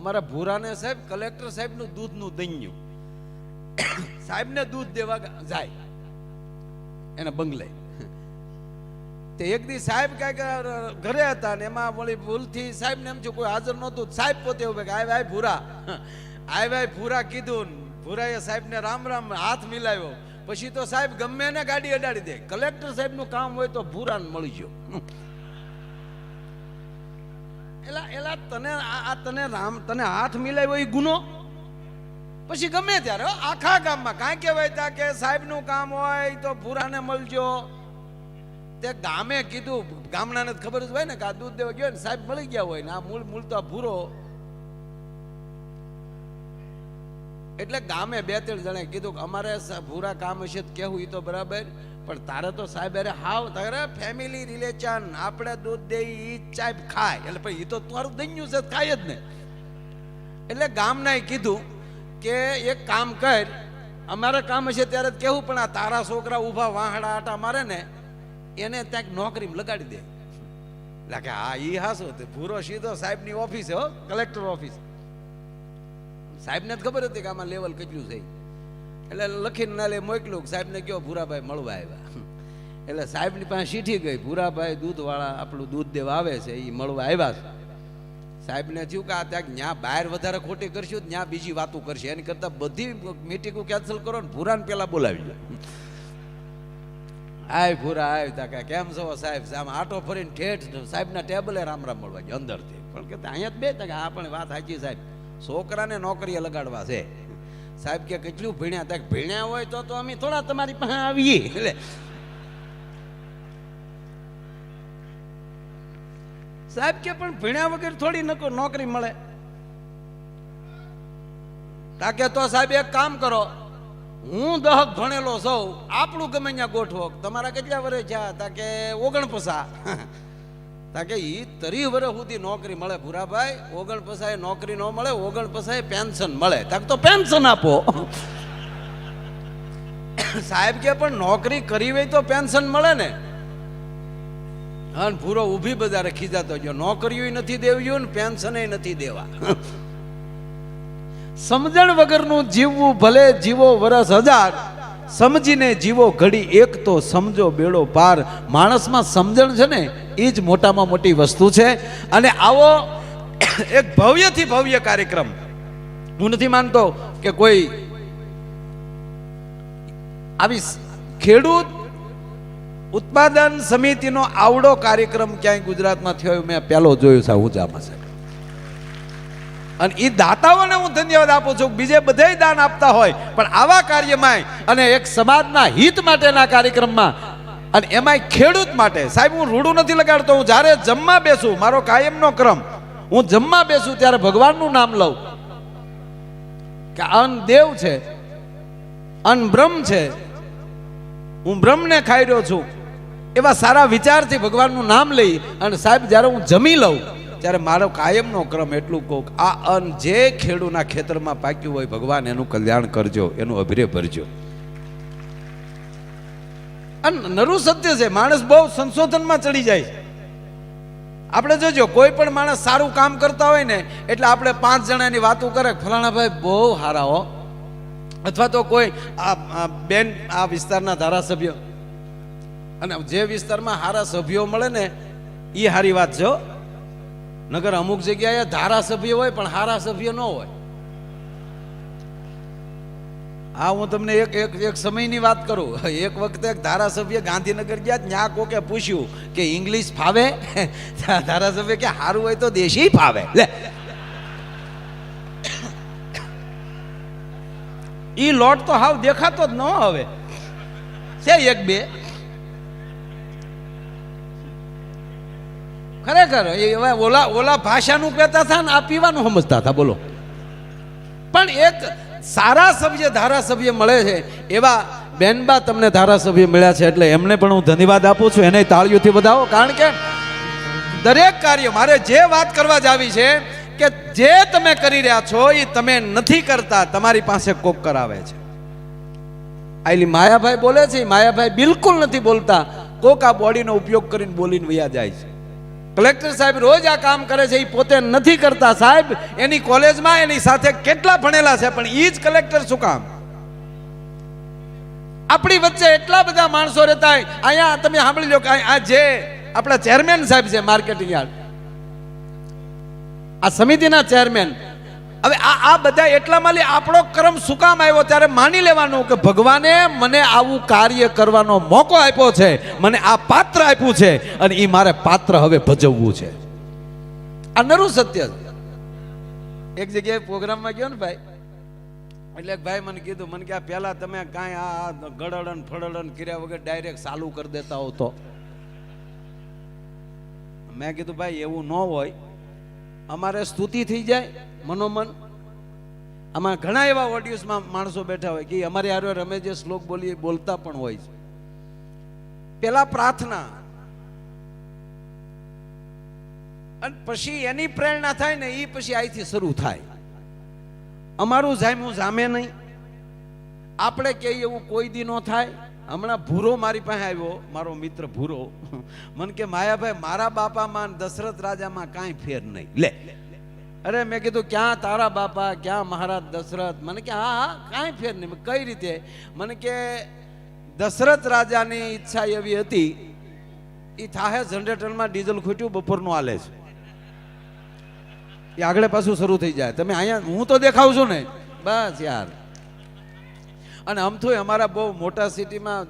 અમારા ભૂરાને સાહેબ, કલેક્ટર સાહેબનું દૂધનું દૈન્યું. સાહેબને દૂધ દેવા જાય. એના બંગલે. તે એક દી સાહેબ કાંઈક ઘરે હતા ને એમાં વળી ભૂલથી સાહેબ ને એમ છે કોઈ હાજર નહોતું. સાહેબ પોતે ઉભે કે, આય ભાઈ ભૂરા. આય ભાઈ ભૂરા કીધું ભૂરાએ સાહેબને રામ રામ હાથ મિલાવ્યો. પછી તો સાહેબ ગમે ને ગાડી અડાડી દે. કલેક્ટર સાહેબનું કામ હોય તો ભૂરાને મળી ગયો. એલા એલા તને આ તને રામ, તને હાથ મિલાવ્યો એ ગુનો? પછી ગમે ત્યારે આખા ગામમાં કાંઈ કહેવાય ત્યાં કે સાહેબનું કામ હોય તો ભૂરાને મળજો. તે ગામે કીધું, ગામડાને ખબર જ હોય ને કે આ દૂધ દેવા ગયો ને સાહેબ મળી ગયા હોય ને, આ મૂળ મૂળ તો ભૂરો. એટલે ગામે બે ત્રણ જણે કીધું કે અમારે ભૂરા કામ હશે કેવું એ તો બરાબર. પણ તારે તો સાહેબ, અરે હાવ, તારે ફેમિલી રિલેશન આપણે દૂધ દે એ સાહેબ ખાય. એટલે પણ એ તો તારું દૈન્યું છે, ખાય જ ને. એટલે ગામનાએ કીધું કે એક કામ કર, અમારે કામ હશે ત્યારે કેવું, પણ આ તારા છોકરા ઊભા વાહડા આટા મારે ને, એને ત્યાં નોકરી લગાડી દે. એટલે કે હા એ હાસો શું ભૂરો સીધો સાહેબની ઓફિસ હો કલેક્ટર ઓફિસ. સાહેબને જ ખબર હતી કે આમાં લેવલ કેટલું છે. એટલે લખીને ના લે મોકલું સાહેબને કયો ભૂરાભાઈ મળવા આવ્યા. એટલે સાહેબની પાસે સીઠી ગઈ, ભૂરાભાઈ દૂધવાળા આપણું દૂધ દેવા આવે છે એ મળવા આવ્યા છે. સાહેબને થયું કે આ ત્યાં ત્યાં બહાર વધારે ખોટી કરશું ત્યાં બીજી વાતો કરશે. એની કરતાં બધી મીટિંગો કેન્સલ કરો ને ભૂરાને પહેલાં બોલાવી લો આય ભૂરા, આય તા કે, કેમ છો સાહેબ? આમ આટો ફરીને ઠેઠ સાહેબના ટેબલે રામ રામ મળવા ગયો અંદરથી. પણ કે અહીંયા જ બે તા આ પણ વાત સાચી સાહેબ. છોકરાને નોકરીએ લગાડવા છે. સાહેબ કે કેટલું ભણ્યા તા ભીણ્યા હોય તો તો અમે થોડા તમારી પાસે આવીએ. એટલે સાહેબ કે પણ ભીણ્યા વગર થોડી નકો નોકરી મળે. તાકે તો સાહેબ એક કામ કરો, હું દહક ભણેલો સૌ, આપણું ગમે ત્યાં ગોઠવો. તમારા કેટલા વર્ષ થયા? તાકે ઓગણપસા તાકે એ તરી વર્ષ સુધી નોકરી મળે ભૂરાભાઈ ઓગણપસાએ નોકરી ન મળે ઓગણપસાએ પેન્શન મળે. તાકે તો પેન્શન આપો. સાહેબ કે પણ નોકરી કરી હોય તો પેન્શન મળે ને. અને ભૂરો ઊભી બજારે ખીજાતો ગયો. નોકરીઓ નથી દેવી ને પેન્શને નથી દેવા. સમજણ વગરનું જીવવું ભલે જીવો વરસ હજાર, સમજીને જીવો ઘડી એક તો સમજો બેડો પાર. માણસમાં સમજણ છે ને એ જ મોટામાં મોટી વસ્તુ છે. અને આવો એક ભવ્યથી ભવ્ય કાર્યક્રમ. હું નથી માનતો કે કોઈ આવી ખેડૂત ઉત્પાદન સમિતિનો આવડો કાર્યક્રમ ક્યાંય ગુજરાતમાં થયો મેં પહેલો જોયો છે ઊંચામાં સાહેબ અને એ દાતાઓને હું ધન્યવાદ આપું છું. બીજે બધે દાન આપતા હોય, પણ આવા કાર્યમાં અને એક સમાજના હિત માટેના કાર્યક્રમમાં અને એમાંય ખેડૂત માટે. સાહેબ, હું રૂડું નથી લગાડતો. હું જ્યારે જમવા બેસું, મારો કાયમનો ક્રમ. હું જમવા બેસું ત્યારે ભગવાનનું નામ લઉં. કે અન દેવ છે, અન બ્રહ્મ છે, હું બ્રહ્મને ખાઈ રહ્યો છું. એવા સારા વિચારથી ભગવાનનું નામ લઈ અને સાહેબ, જ્યારે હું જમી લઉં, ત્યારે મારો કાયમનો ક્રમ એટલું કહું આ અન્ન જે ખેડૂના ખેતરમાં પાક્યું હોય, ભગવાન એનું કલ્યાણ કરજો, એનું અભિરે ભરજો. અને નરું સત્ય છે, માણસ બહુ સંશોધનમાં ચડી જાય આપણે જોજો, કોઈ પણ માણસ સારું કામ કરતા હોય ને, એટલે આપણે પાંચ જણાની વાતો કરે, ફલાણા ભાઈ બહુ સારા હો. અથવા તો કોઈ આ બેન, આ વિસ્તારના ધારાસભ્ય. અને જે વિસ્તારમાં હારા સભ્યો મળે ને એ સારી વાત જો નગર અમુક જગ્યાએ ધારાસભ્ય હોય, પણ હારા સભ્ય ન હોય. હા હું તમને એક એક એક સમયની વાત કરું. એક વખતે એક ધારાસભ્ય ગાંધીનગર ગયા, ત્યાં કોકે પૂછ્યું કે ઇંગ્લિશ ફાવે? ધારાસભ્ય કે સારું હોય તો દેશી ફાવે. લે. ઈ લોટ તો હાવ દેખાતો જ ન હવે. છે એક બે. ખરેખર, એ હવે ઓલા ઓલા ભાષાનું કહેતા હતા ને આ પીવાનું સમજતા હતા બોલો. પણ એક સારા સભ્ય ધારાસભ્ય મળે છે. એવા બેનબા તમને ધારાસભ્ય મળ્યા છે એટલે એમને પણ હું ધન્યવાદ આપું છું. એને તાળીઓથી વધાવો. કારણ કે દરેક કાર્ય, મારે જે વાત કરવા જ આવી છે કે જે તમે કરી રહ્યા છો, એ તમે નથી કરતા. તમારી પાસે કોક કરાવે છે. આઈલી માયાભાઈ બોલે છે. માયાભાઈ બિલકુલ નથી બોલતા. કોક આ બોડીનો ઉપયોગ કરીને બોલીને વયા જાય છે. કલેક્ટર સાહેબ રોજ આ કામ કરે છે એ પોતે નથી કરતા સાહેબ. એની કોલેજમાં એની સાથે કેટલા ભણેલા છે, પણ એ જ કલેક્ટર શું કામ? આપણી વચ્ચે એટલા બધા માણસો રહેતા હોય. અહીંયા તમે સાંભળી લો કે આ જે આપણા ચેરમેન સાહેબ છે માર્કેટિંગ યાર્ડ. આ સમિતિના ચેરમેન હવે આ આ બધા એટલામાં લે, આપણો ક્રમ શું કામ આવ્યો? ત્યારે માની લેવાનું કે ભગવાને મને આવું કાર્ય કરવાનો મોકો આપ્યો છે, મને આ પાત્ર આપ્યું છે, અને એ મારે પાત્ર હવે ભજવવું છે. આ નરું સત્ય એક જગ્યાએ પ્રોગ્રામમાં ગયો ને ભાઈ, એટલે ભાઈ મને કીધું, મને કે આ પહેલા તમે કાંઈ આ ગળડન ફળડન કર્યા વગર ડાયરેક્ટ ચાલુ કરી દેતા હો તો. મેં કીધું, ભાઈ, એવું ન હોય. અમારે સ્તુતિ થઈ જાય, મનોમન. આમાં ઘણા એવા ઓડિયન્સમાં માણસો બેઠા હોય કે અમારે આરો રમે જે શ્લોક બોલીએ, બોલતા પણ હોય છે. પેલા પ્રાર્થના. અને પછી એની પ્રેરણા થાય ને એ પછી અહીંથી શરૂ થાય. અમારું જામ્યું જામે નહીં. આપણે કહીએ એવું કોઈ દી ન થાય. હમણાં ભૂરો મારી પાસે આવ્યો, મારો મિત્ર ભૂરો. મને કે, માયાભાઈ, મારા બાપામાં દશરથ રાજામાં કાંઈ ફેર નહીં. લે. અરે, મેં કીધું, ક્યાં તારા બાપા? ક્યાં મહારાજ દશરથ? મને કે, હા હા, કાંઈ ફેર નહીં. કઈ રીતે? મને કે, દશરથ રાજાની ઈચ્છા એવી હતી એ થાહે જનરેટરમાં ડીઝલ ખૂટ્યું, બપોરનું આલે છે. એ આગળ પાછું શરૂ થઈ જાય. તમે અહીંયા, હું તો દેખાવ છું ને? બસ યાર. અને આમ તો અમારા બહુ મોટા સિટીમાં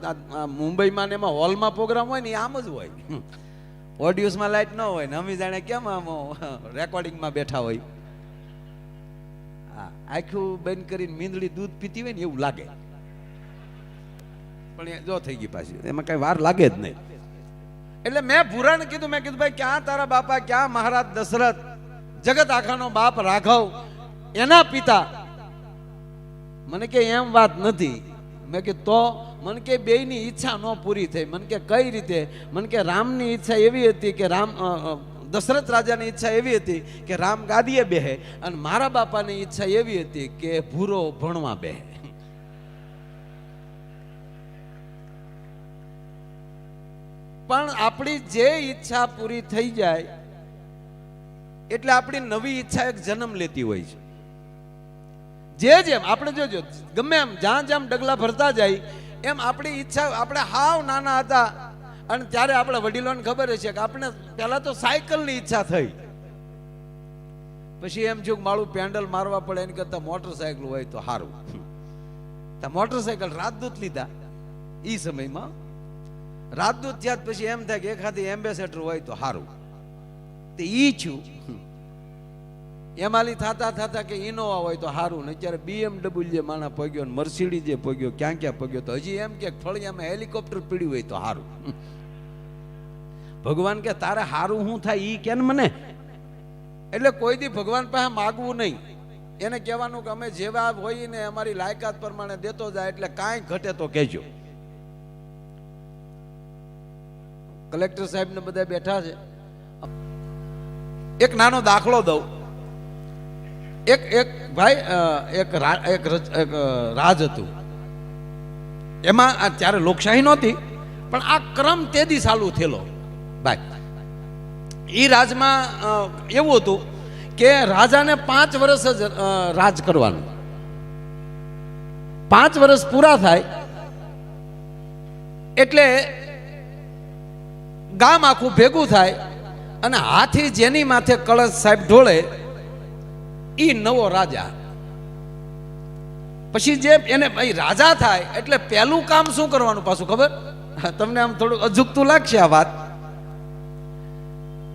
મુંબઈમાં ને એમાં હોલમાં પ્રોગ્રામ હોય ને આમ જ હોય. ઓડિયોસમાં લાઈટ ન હોય ને અમે જાણે કેમ આમ રેકોર્ડિંગમાં બેઠા હોય. હા, આખું બંધ કરીને મીંદડી દૂધ પીતી હોય ને એવું લાગે. પણ એ જો થઈ ગઈ પાછી. એમાં કઈ વાર લાગે જ નહીં. એટલે મેં પુરાણ કીધું, મેં કીધું, ભાઈ, ક્યાં તારા બાપા, ક્યાં મહારાજ દશરથ? જગત આખાનો બાપ રાઘવ. એના પિતા મને કે એમ વાત નથી. મેં કે તો? મને કે બેયની ઈચ્છા ન પૂરી થઈ. મને કે કઈ રીતે? મને કે રામની ઈચ્છા એવી હતી કે રામ દશરથ રાજાની ઈચ્છા એવી હતી કે રામ ગાદીએ બેહે અને મારા બાપાની ઈચ્છા એવી હતી કે ભૂરો ભણવા બેહે. પણ આપણી જે ઈચ્છા પૂરી થઈ જાય, એટલે આપણી નવી ઈચ્છા એક જન્મ લેતી હોય છે. જે જેમ, આપણે જોજો ગમે એમ, જ્યાં જ્યાં ડગલા ભરતા જાય, એમ આપણી ઈચ્છા, આપણે હાવ નાના હતા. અને ત્યારે આપણે વડીલોને ખબર છે કે આપણે પહેલા તો સાયકલની ઈચ્છા થઈ. પછી એમ જો મારું પેન્ડલ મારવા પડે, એની કરતા મોટરસાયકલ હોય તો સારું મોટરસાયકલ રાજદૂત લીધા એ સમયમાં. રાજદૂત થયા પછી એમ થાય કે એખાદી એમ્બેસેડર હોય તો સારું તે ઈ છું એમાલી થાતા થાતા કે ઇનોવા હોય તો સારું ને અત્યારે બીએમડબલ્યુ માણા પગ્યો ને મર્સિડી જે પગ્યો, ક્યાં ક્યાં પગ્યો તો હજી એમ કે ફળિયામાં હેલિકોપ્ટર પીડ્યું હોય તો સારું ભગવાન કે તારે સારું શું થાય એ કે મને? એટલે કોઈ દી ભગવાન પાસે માગવું નહીં. એને કહેવાનું કે અમે જેવા હોય ને અમારી લાયકાત પ્રમાણે દેતો જાય એટલે કાંઈ ઘટે તો કહેજો. કલેક્ટર સાહેબ ને બધા બેઠા છે. એક નાનો દાખલો દઉં. એક એક ભાઈ એક એક રાજ હતું. એમાં આ ત્યારે લોકશાહી નહોતી, પણ આ ક્રમ તેદી ચાલુ થયેલો. ભાઈ એ રાજમાં એવું હતું કે રાજાને પાંચ વર્ષ જ રાજ કરવાનું. પાંચ વર્ષ પૂરા થાય, એટલે ગામ આખું ભેગું થાય અને હાથી જેની માથે કળશ સાહેબ ઢોળે ઈ નવો રાજા. પછી જે એને રાજા થાય, એટલે પહેલું કામ શું કરવાનું પાછું ખબર? તમને આમ થોડું અજુકતું લાગશે આ વાત.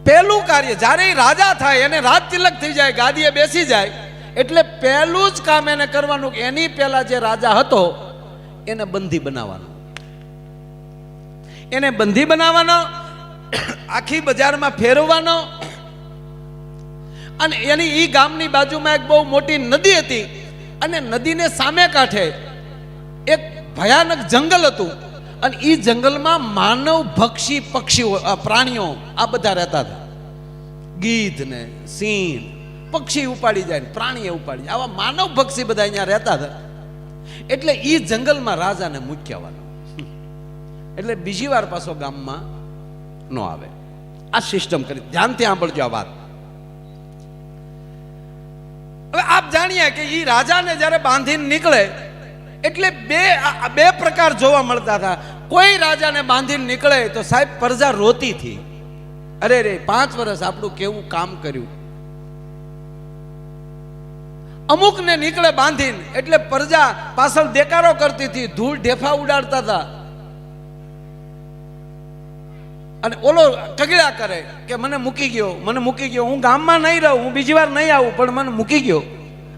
પહેલું કાર્ય, જ્યારે રાજા થાય, એને રાજ તિલક થઈ જાય, ગાદીએ બેસી જાય, એટલે પહેલું જ કામ એને કરવાનું કે એની પહેલા જે રાજા હતો, એને બંધી બનાવવાનો. એને બંધી બનાવવાનો, આખી બજારમાં ફેરવવાનો અને એની એ ગામની બાજુમાં એક બહુ મોટી નદી હતી. અને નદીને સામે કાંઠે એક ભયાનક જંગલ હતું. અને એ જંગલમાં માનવ, ભક્ષી, પક્ષીઓ પ્રાણીઓ આ બધા રહેતા હતા. ગીધ ને સિંહ, પક્ષી ઉપાડી જાય ને પ્રાણીએ ઉપાડી જાય. આવા માનવ, ભક્ષી બધા અહીંયા રહેતા હતા. એટલે એ જંગલમાં રાજાને મૂક્યાવાનો એટલે બીજી વાર પાછો ગામમાં ન આવે. આ સિસ્ટમ કરી. ધ્યાનથી સાંભળજો આ વાત. હવે જાણીએ કે એ રાજાને જ્યારે બાંધીને નીકળે, એટલે બે બે પ્રકાર જોવા મળતા હતા. કોઈ રાજાને બાંધીને નીકળે તો સાહેબ પ્રજા રોતી હતી. અરે રે, પાંચ વર્ષ આપણું કેવું કામ કર્યું? અમુકને નીકળે બાંધીને, એટલે પ્રજા પાછળ દેકારો કરતી હતી, ધૂળ ઢેફા ઉડાડતા હતા. અને ઓલો કગડા કરે કે મને મૂકી ગયો, મને મૂકી ગયો. હું ગામમાં નહીં રહું, હું બીજી વાર નહીં આવું, પણ મને મૂકી ગયો.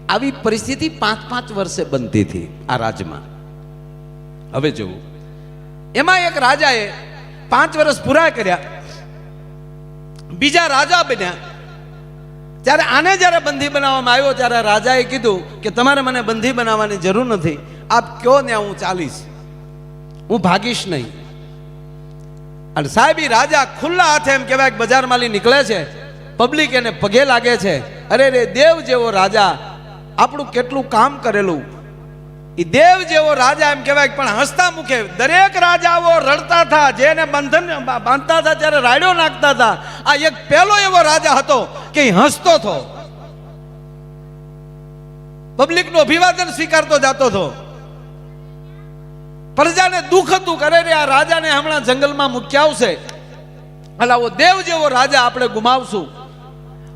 આવી પરિસ્થિતિ પાંચ પાંચ વર્ષે બનતી હતી આ રાજમાં. હવે જોવું. એમાં એક રાજાએ પાંચ વર્ષ પૂરા કર્યા. બીજા રાજા બન્યા. ત્યારે આને જ્યારે બંધી બનાવવામાં આવ્યો, ત્યારે રાજાએ કીધું કે તમારે મને બંધી બનાવવાની જરૂર નથી. આપ કયો ને હું ચાલીશ. હું ભાગીશ નહીં. અને સાહેબ રાજા ખુલ્લા હાથે એમ કહેવાય બજારમાંથી નીકળે છે. પબ્લિક એને પગે લાગે છે. અરે રે, દેવ જેવો રાજા આપણું કેટલું કામ કરેલું. એ દેવ જેવો રાજા એમ કહેવાય પણ હસતા મુખે દરેક રાજાઓ રડતા હતા, જેને બંધન બાંધતા હતા ત્યારે રાડ્યો નાખતા હતા, આ એક પહેલો એવો રાજા હતો કે હસતો હતો. પબ્લિકનું અભિવાદન સ્વીકારતો જતો હતો. પ્રજાને દુઃખ હતું કરે રે, આ રાજાને હમણાં જંગલમાં મૂક્યા આવશે. એટલે આવો દેવ જેવો રાજા આપણે ગુમાવશું.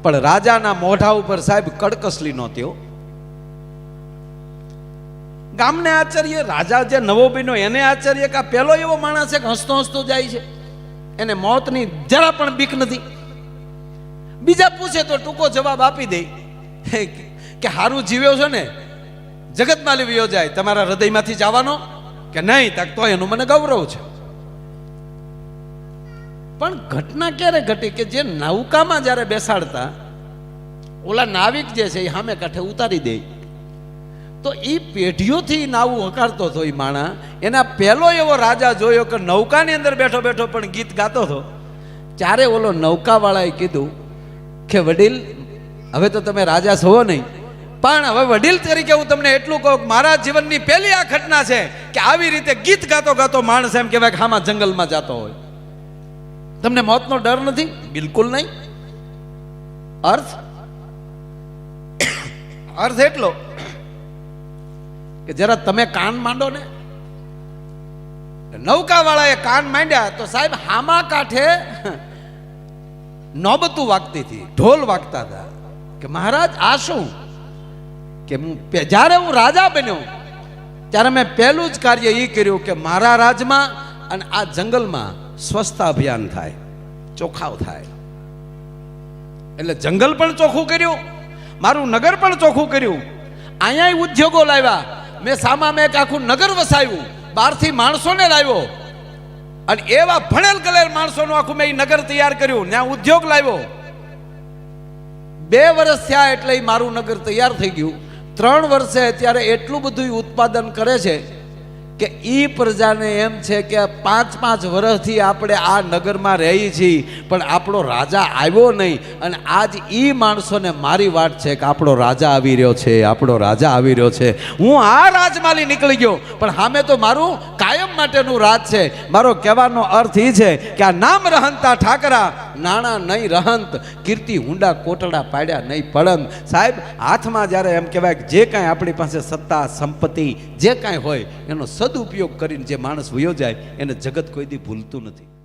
પણ રાજાના મોઢા ઉપર સાહેબ કડકસલી નહોતી. ગામને આચાર્ય રાજા જે નવો બન્યો એને આશ્ચર્ય કે પહેલો એવો માણસ છે કે હસતો હસતો જાય છે. એને મોતની જરા પણ બીક નથી. બીજા પૂછે તો ટૂંકો જવાબ આપી દે. કે હારું જીવ્યો છે ને? જગતમાં લીવ્યો જાય તમારા હૃદયમાંથી જવાનો? કે નહીં, તક તો એનું મને ગૌરવ છે. પણ ઘટના ક્યારે ઘટી કે જે નૌકામાં જ્યારે બેસાડતા, ઓલા નાવિક જે છે એ સામે કાંઠે ઉતારી દે. તો એ પેઢીઓથી નાવું હકારતો હતો એ માણા. એના પહેલો એવો રાજા જોયો કે નૌકાની અંદર બેઠો બેઠો પણ ગીત ગાતો હતો. ત્યારે ઓલો નૌકાવાળાએ કીધું કે વડીલ, હવે તો તમે રાજા છો નહીં. પણ હવે વડીલ તરીકે હું તમને એટલું કહું મારા જીવનની પહેલી આ ઘટના છે કે આવી રીતે ગીત ગાતો ગાતો માણસ એમ કહેવાય કે આમાં જંગલમાં જતો હોય. તમને મોતનો ડર નથી? બિલકુલ નહીં. અર્થ? અર્થ એટલો કે જરા તમે કાન માંડો ને? નૌકા વાળાએ કાન માંડ્યા તો સાહેબ હામા કાંઠે નોબતું વાગતી હતી, ઢોલ વાગતા હતા. કે મહારાજ, આ શું? કે હું જ્યારે હું રાજા બન્યો, ત્યારે મેં પહેલું જ કાર્ય એ કર્યું કે મારા રાજમાં અને આ જંગલમાં સ્વચ્છતા અભિયાન થાય ચોખાવ થાય. એટલે જંગલ પણ ચોખ્ખું કર્યું, મારું નગર પણ ચોખ્ખું કર્યું. અહીંયા ઉદ્યોગો લાવ્યા મેં સામા મેં એક આખું નગર વસાવ્યું. બહારથી માણસોને લાવ્યો. અને એવા ભણેલ ગલેલ માણસોનું આખું મેં નગર તૈયાર કર્યું. ત્યાં ઉદ્યોગ લાવ્યો. બે વર્ષ થયા એટલે મારું નગર તૈયાર થઈ ગયું. ત્રણ વર્ષે અત્યારે એટલું બધું ઉત્પાદન કરે છે કે એ પ્રજાને એમ છે કે પાંચ પાંચ વર્ષથી આપણે આ નગરમાં રહી છીએ પણ આપણો રાજા આવ્યો નહીં. અને આજ એ માણસોને મારી વાત છે કે આપણો રાજા આવી રહ્યો છે, આપણો રાજા આવી રહ્યો છે. હું આ રાજમાલી નીકળી ગયો, પણ સામે તો મારું કાયમ માટેનું રાજ છે. મારો કહેવાનો અર્થ એ છે કે આ નામ રહંતા ઠાકરા નાણા નહીં રહંત, કીર્તિ હુંડા કોટડા પાડ્યા નહીં પડંત સાહેબ, હાથમાં જ્યારે એમ કહેવાય કે જે કાંઈ આપણી પાસે સત્તા, સંપત્તિ, જે કાંઈ હોય, એનો સદુપયોગ કરીને જે માણસ વયો જાય, એને જગત કોઈ દી ભૂલતું નથી.